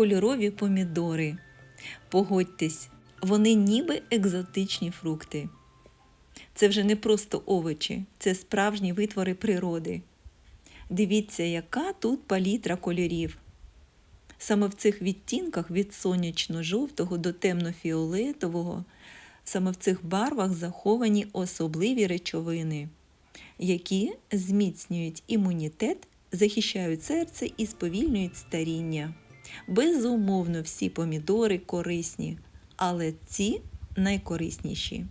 кольорові помідори. Погодьтесь, вони ніби екзотичні фрукти. Це вже не просто овочі, це справжні витвори природи. Дивіться, яка тут палітра кольорів. Саме в цих відтінках від сонячно-жовтого до темно-фіолетового, саме в цих барвах заховані особливі речовини, які зміцнюють імунітет, захищають серце і сповільнюють старіння. Безумовно, всі помідори корисні, але ці найкорисніші.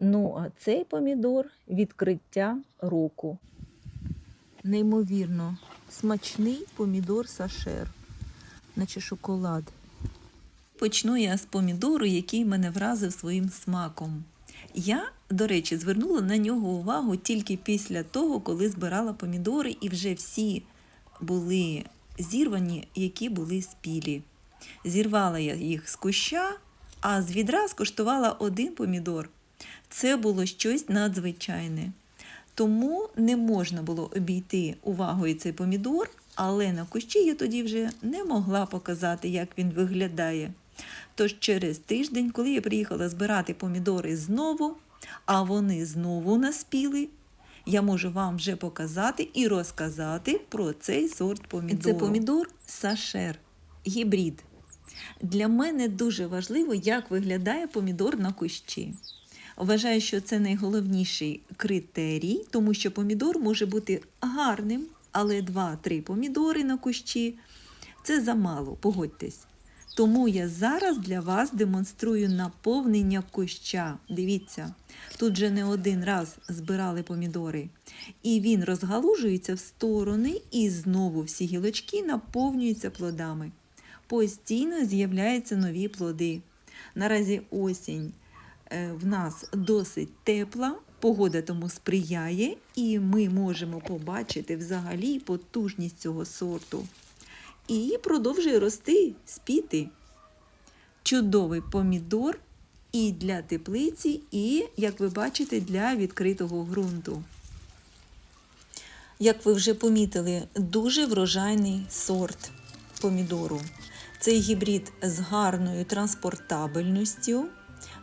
Ну, а цей помідор відкриття року. Неймовірно, смачний помідор сашер, наче шоколад. Почну я з помідору, який мене вразив своїм смаком. Я, до речі, звернула на нього увагу тільки після того, коли збирала помідори, і вже всі були зірвані, які були спілі. Зірвала я їх з куща, а з відра скуштувала один помідор. Це було щось надзвичайне. Тому не можна було обійти увагою цей помідор, але на кущі я тоді вже не могла показати, як він виглядає. Тож через тиждень, коли я приїхала збирати помідори знову, а вони знову наспіли, я можу вам вже показати і розказати про цей сорт помідору. Це помідор сашер, гібрид. Для мене дуже важливо, як виглядає помідор на кущі. Вважаю, що це найголовніший критерій, тому що помідор може бути гарним, але 2-3 помідори на кущі це замало, погодьтесь. Тому я зараз для вас демонструю наповнення куща. Дивіться, тут же не один раз збирали помідори. І він розгалужується в сторони, і знову всі гілочки наповнюються плодами. Постійно з'являються нові плоди. Наразі осінь е, в нас досить тепла, погода тому сприяє, і ми можемо побачити взагалі потужність цього сорту. І продовжує рости, спіти. Чудовий помідор і для теплиці, і, як ви бачите, для відкритого ґрунту. Як ви вже помітили, дуже врожайний сорт помідору. Цей гібрид з гарною транспортабельністю,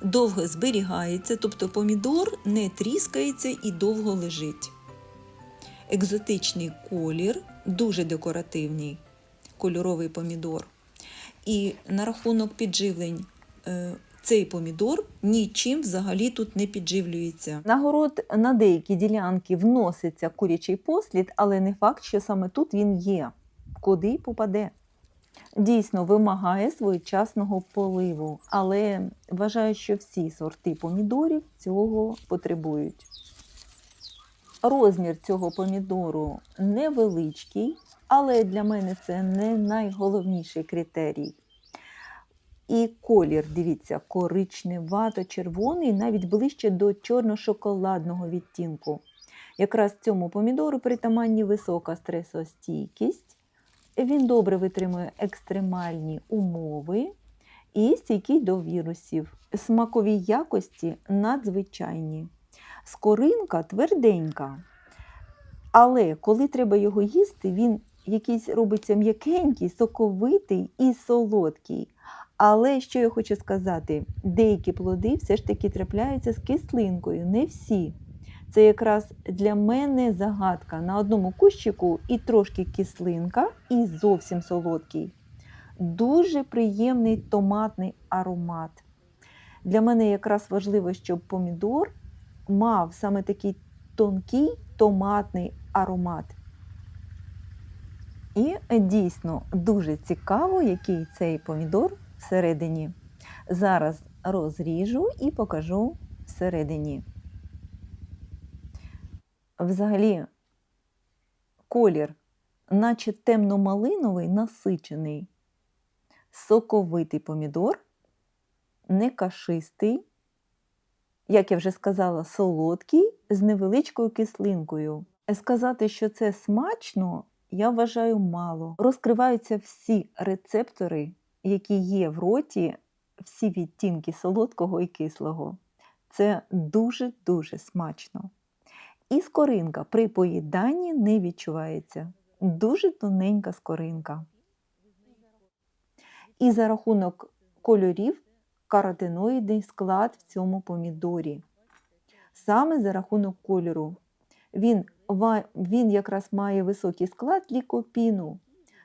довго зберігається, тобто помідор не тріскається і довго лежить. Екзотичний колір, дуже декоративний кольоровий помідор. І на рахунок підживлень е, цей помідор нічим взагалі тут не підживлюється. На город на деякі ділянки вноситься курячий послід, але не факт, що саме тут він є. Куди попаде? Дійсно вимагає своєчасного поливу, але вважаю, що всі сорти помідорів цього потребують. Розмір цього помідору невеличкий, але для мене це не найголовніший критерій. І колір, дивіться, коричневато-червоний, навіть ближче до чорно-шоколадного відтінку. Якраз цьому помідору притаманні висока стресостійкість. Він добре витримує екстремальні умови і стійкий до вірусів. Смакові якості надзвичайні. Скоринка тверденька. Але коли треба його їсти, він якийсь робиться м'якенький, соковитий і солодкий. Але що я хочу сказати, деякі плоди все ж таки трапляються з кислинкою, не всі. Це якраз для мене загадка. На одному кущику і трошки кислинка, і зовсім солодкий. Дуже приємний томатний аромат. Для мене якраз важливо, щоб помідор мав саме такий тонкий томатний аромат. І дійсно дуже цікаво, який цей помідор всередині. Зараз розріжу і покажу всередині. Взагалі, колір, наче темно-малиновий, насичений, соковитий помідор, не кашистий, як я вже сказала, солодкий з невеличкою кислинкою. Сказати, що це смачно, я вважаю мало. Розкриваються всі рецептори, які є в роті, всі відтінки солодкого і кислого. Це дуже-дуже смачно. І скоринка при поїданні не відчувається. дуже тоненька скоринка. І за рахунок кольорів каротиноїдний склад в цьому помідорі. Саме за рахунок кольору. Він, він якраз має високий склад лікопіну.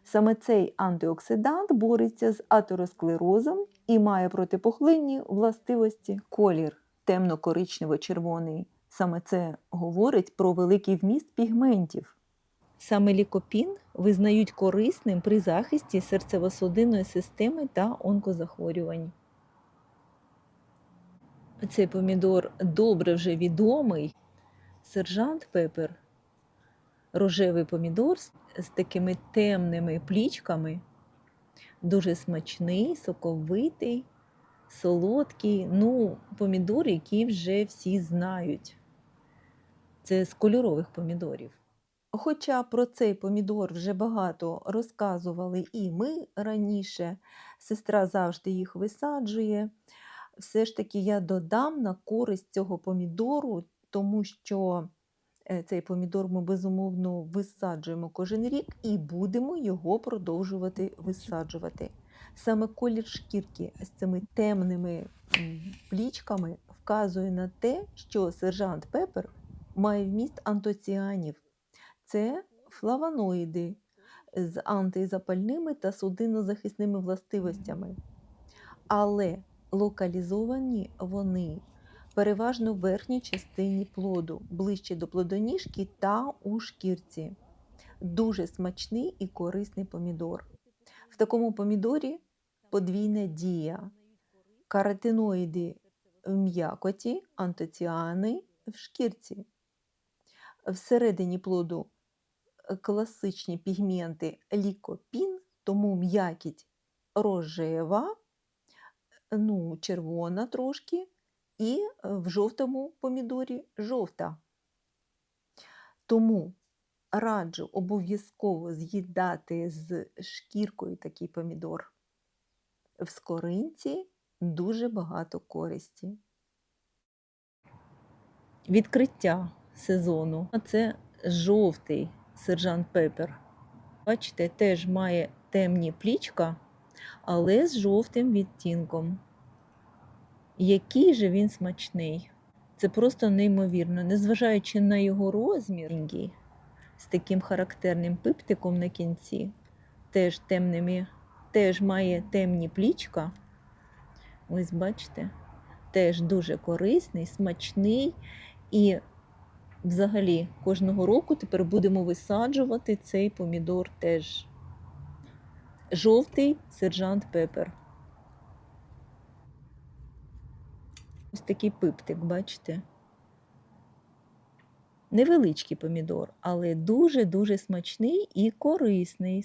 Саме цей антиоксидант бореться з атеросклерозом і має протипухлинні властивості. Колір темно-коричнево-червоний. Саме це говорить про великий вміст пігментів. Саме лікопін визнають корисним при захисті серцево-судинної системи та онкозахворювань. Цей помідор добре вже відомий. Сержант Пепер. Рожевий помідор з такими темними плічками. Дуже смачний, соковитий, солодкий. Ну, помідор, який вже всі знають. Це з кольорових помідорів. Хоча про цей помідор вже багато розказували і ми раніше, сестра завжди їх висаджує. Все ж таки я додам на користь цього помідору, тому що е, цей помідор ми безумовно висаджуємо кожен рік і будемо його продовжувати висаджувати. Саме колір шкірки з цими темними плічками вказує на те, що сержант Пепер має вміст антоціанів. Це флавоноїди з антизапальними та судиннозахисними властивостями. Але локалізовані вони переважно в верхній частині плоду, ближче до плодоніжки та у шкірці. Дуже смачний і корисний помідор. В такому помідорі подвійна дія. Каротиноїди в м'якоті, антоціани в шкірці. Всередині плоду класичні пігменти лікопін, тому м'якіть рожева, ну, червона трошки, і е, в жовтому помідорі жовта. Тому раджу обов'язково з'їдати з шкіркою такий помідор. В скоринці дуже багато користі. Відкриття сезону. Це жовтий сержант Пепер. Бачите, теж має темні плічка, але з жовтим відтінком. Який же він смачний. Це просто неймовірно, незважаючи на його розмір, з таким характерним пиптиком на кінці, теж темними, теж має темні плічка. Ось бачите, теж дуже корисний, смачний. І взагалі кожного року тепер будемо висаджувати цей помідор теж. Жовтий сержант Пепер. Ось такий пиптик, бачите? Невеличкий помідор, але дуже-дуже смачний і корисний.